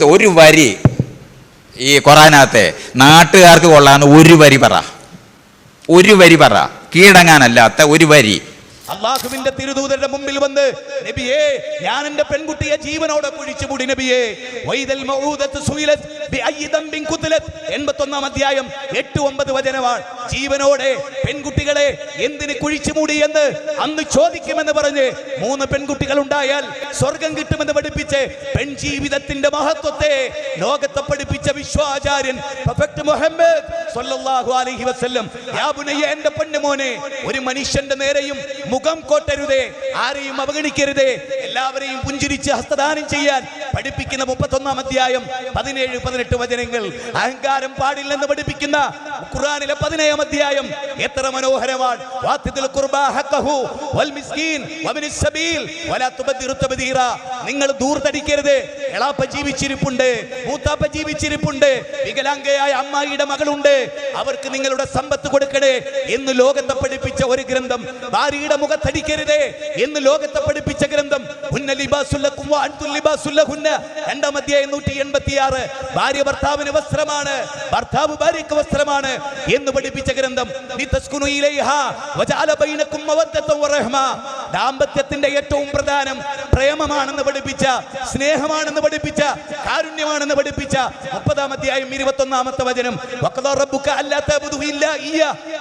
ഒരു വരി ഈ ഖുറാനകത്തെ നാട്ടുകാർക്ക് കൊള്ളാന്ന് ഒരു വരി പറ. ഒരു വരി പറ. കീഴടങ്ങാനല്ലാത്ത ഒരു വരി. അള്ളാഹുവിന്റെ തിരുദൂതരുടെ മുമ്പിൽ വന്ന് നബിയേ ഞാൻ എന്റെ പെൺകുട്ടിയെ ജീവനോടെ കുഴിച്ചു മുടി നബിയേ. വൈദൽ ഖുതിലത് 81 അധ്യായം 8 9 വചനമാണ് ജീവനോടെ പെൺകുട്ടികളെ എന്തിന് കുഴിച്ചു മൂടി എന്ന് അന്ന് ചോദിക്കുമെന്ന് പറഞ്ഞ് മൂന്ന് പെൺകുട്ടികൾ ഉണ്ടായാൽ സ്വർഗം കിട്ടുമെന്ന് പഠിപ്പിച്ച് പെൺജീവിതത്തിന്റെ മഹത്വത്തെ ലോകത്തെ പഠിപ്പിച്ച വിശ്വാചാര്യൻ മുഹമ്മദ് അലൈഹി വസല്ലം. ഒരു മനുഷ്യന്റെ നേരെയും മുഖം കോട്ടരുതേ ആരെയും അവഗണിക്കരുതേ എല്ലാവരെയും പുഞ്ചിരിച്ച് ഹസ്തദാനം ചെയ്യാൻ പഠിപ്പിക്കുന്ന മുപ്പത്തൊന്നാം അധ്യായം പതിനേഴ് പതിനെട്ട് വചനങ്ങൾ. അഹങ്കാരം പാടില്ലെന്ന് പഠിപ്പിക്കുന്ന ഖുർആനിലെ പതിനേഴാം അധ്യായം എത്ര മനോഹരമാണ്. വാത്തിദിൽ ഖുർബാ ഹഖഹു വൽ മിസ്കീൻ വബിനിസ് സബീൽ വലാ തുബദിറു തബ്ദീറ. നിങ്ങൾ ദൂർത്തടിക്കരുത്. എളാപ്പ ജീവിച്ചിരിപ്പുണ്ട് മൂത്താപ്പ ജീവിച്ചിരിപ്പുണ്ട് വികലാംഗയായ അമ്മായിയുടെ മകളുണ്ട്. അവർക്ക് നിങ്ങളുടെ സമ്പത്ത് കൊടുക്കണേ എന്ന് ലോകത്തെ പഠിപ്പിച്ച ഒരു ഗ്രന്ഥം. ഭാര്യയുടെ മുഖത്തടിക്കരുത് എന്ന് ലോകത്തെ പഠിപ്പിച്ച ഗ്രന്ഥം. രണ്ടാം അധ്യായം നൂറ്റി എൺപത്തിയാറ്. ഭാര്യ ഭർത്താവിന് വസ്ത്രമാണ്. ഭർത്താവ് ഭാര്യക്ക് വസ്ത്രമാണ്. എന്ന് പഠിപ്പിച്ച ഗ്രന്ഥം ദാമ്പത്യത്തിന്റെ ഏറ്റവും പ്രധാനം പ്രേമമാണെന്ന് പഠിപ്പിച്ച സ്നേഹമാണെന്ന് പഠിപ്പിച്ച കാരുണ്യമാണെന്ന് പഠിപ്പിച്ച മുപ്പതാം അധ്യായം ഇരുപത്തൊന്നാമത്തെ വചനം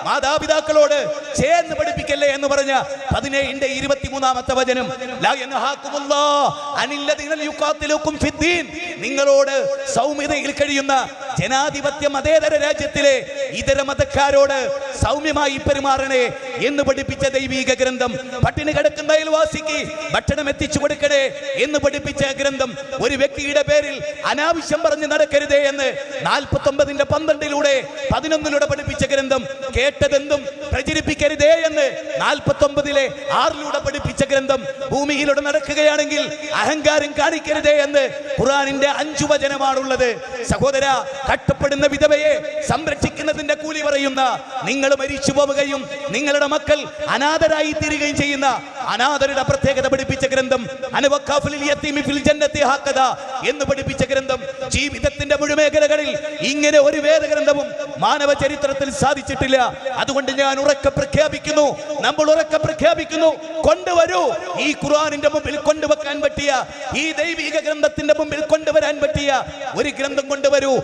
മാതാപിതാക്കളോട് ചേർന്ന് പഠിപ്പിക്കല്ലേ എന്ന് പറഞ്ഞ പതിനേഴിന്റെ ഇരുപത്തിമൂന്നാമത്തെ വചനം നിങ്ങളോട് സൗമ്യതയിൽ കഴിയുന്ന ജനാധിപത്യ മതേതര രാജ്യത്തിലെ ഇതര മതക്കാരോട് സൗമ്യമായി പെരുമാറണേ എന്ന് പഠിപ്പിച്ച ദൈവീക ഗ്രന്ഥം. പട്ടിണി കിടക്കുന്ന അയൽവാസിക്ക് ഭക്ഷണം എത്തിച്ചു കൊടുക്കണേ എന്ന് പഠിപ്പിച്ച ഗ്രന്ഥം. ഒരു വ്യക്തിയുടെ പേരിൽ അനാവശ്യം പറഞ്ഞ് നടക്കരുതേ എന്ന് നാൽപ്പത്തി ഒമ്പതിന്റെ പന്ത്രണ്ടിലൂടെ പതിനൊന്നിലൂടെ പഠിപ്പിച്ച ഗ്രന്ഥം. കേട്ടതെന്തും പ്രചരിപ്പിക്കരുതേ എന്ന് നാൽപ്പത്തി ഒമ്പതിലെ ആറിലൂടെ പഠിപ്പിച്ച ഗ്രന്ഥം. ഭൂമിയിലൂടെ നടക്കുകയാണെങ്കിൽ അഹങ്കാരം കാണിക്കരുതേ എന്ന് ഖുറാനിന്റെ അഞ്ചു വചനമാണുള്ളത്. സഹോദര കഷ്ടപ്പെടുന്ന വിധവയെ സംരക്ഷിക്കുന്നതിന്റെ കൂലി പറയുന്ന നിങ്ങൾ മരിച്ചു പോവുകയും നിങ്ങളുടെ മക്കൾ അനാഥരായി തീരുകയും ചെയ്യുന്ന അനാഥരുടെ പ്രത്യേകത പഠിപ്പിച്ച ഗ്രന്ഥം എന്ന് പഠിപ്പിച്ച ഗ്രന്ഥം ജീവിതത്തിന്റെ മുഴുമേഖലകളിൽ ഇങ്ങനെ ഒരു വേദഗ്രന്ഥവും മാനവ ചരിത്രത്തിൽ സാധിച്ചിട്ടില്ല. അതുകൊണ്ട് ഞാൻ ഉറക്കെ പ്രഖ്യാപിക്കുന്നു നമ്മൾ ഉറക്കെ പ്രഖ്യാപിക്കുന്നു കൊണ്ടുവരൂ. ഈ ഖുർആനിന്റെ മുമ്പിൽ കൊണ്ടുവെക്കാൻ പറ്റിയ ഈ ദൈവിക ഗ്രന്ഥത്തിന്റെ മുമ്പിൽ കൊണ്ടുവരാൻ പറ്റിയ ഒരു ഗ്രന്ഥം കൊണ്ടുവരൂ.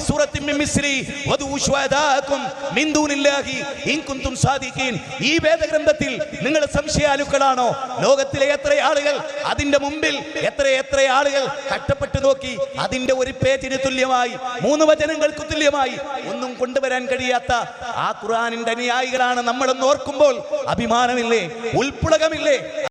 സൂറത്തിൻ മിൻ ദൂനില്ലാഹി ഇൻ കുന്തും സാധിക്കീൻ. ഈ വേദഗ്രന്ഥത്തിൽ നിങ്ങൾ സംശയാലുക്കളാണോ? ലോകത്തിലെ എത്ര ആളുകൾ അതിന്റെ മുമ്പിൽ എത്ര എത്ര ആളുകൾ കഷ്ടപ്പെട്ടു നോക്കി അതിന്റെ ഒരു പേജിന് തുല്യമായി മൂന്ന് വചനങ്ങൾക്ക് തുല്യമായി ഒന്നും കൊണ്ടുവരാൻ കഴിയാത്ത ആ ഖുർആനിന്റെ അനുയായികളാണ് നമ്മളെന്ന് ഓർക്കുമ്പോൾ അഭിമാനമില്ലേ? ഉൾപ്പുളകമില്ലേ?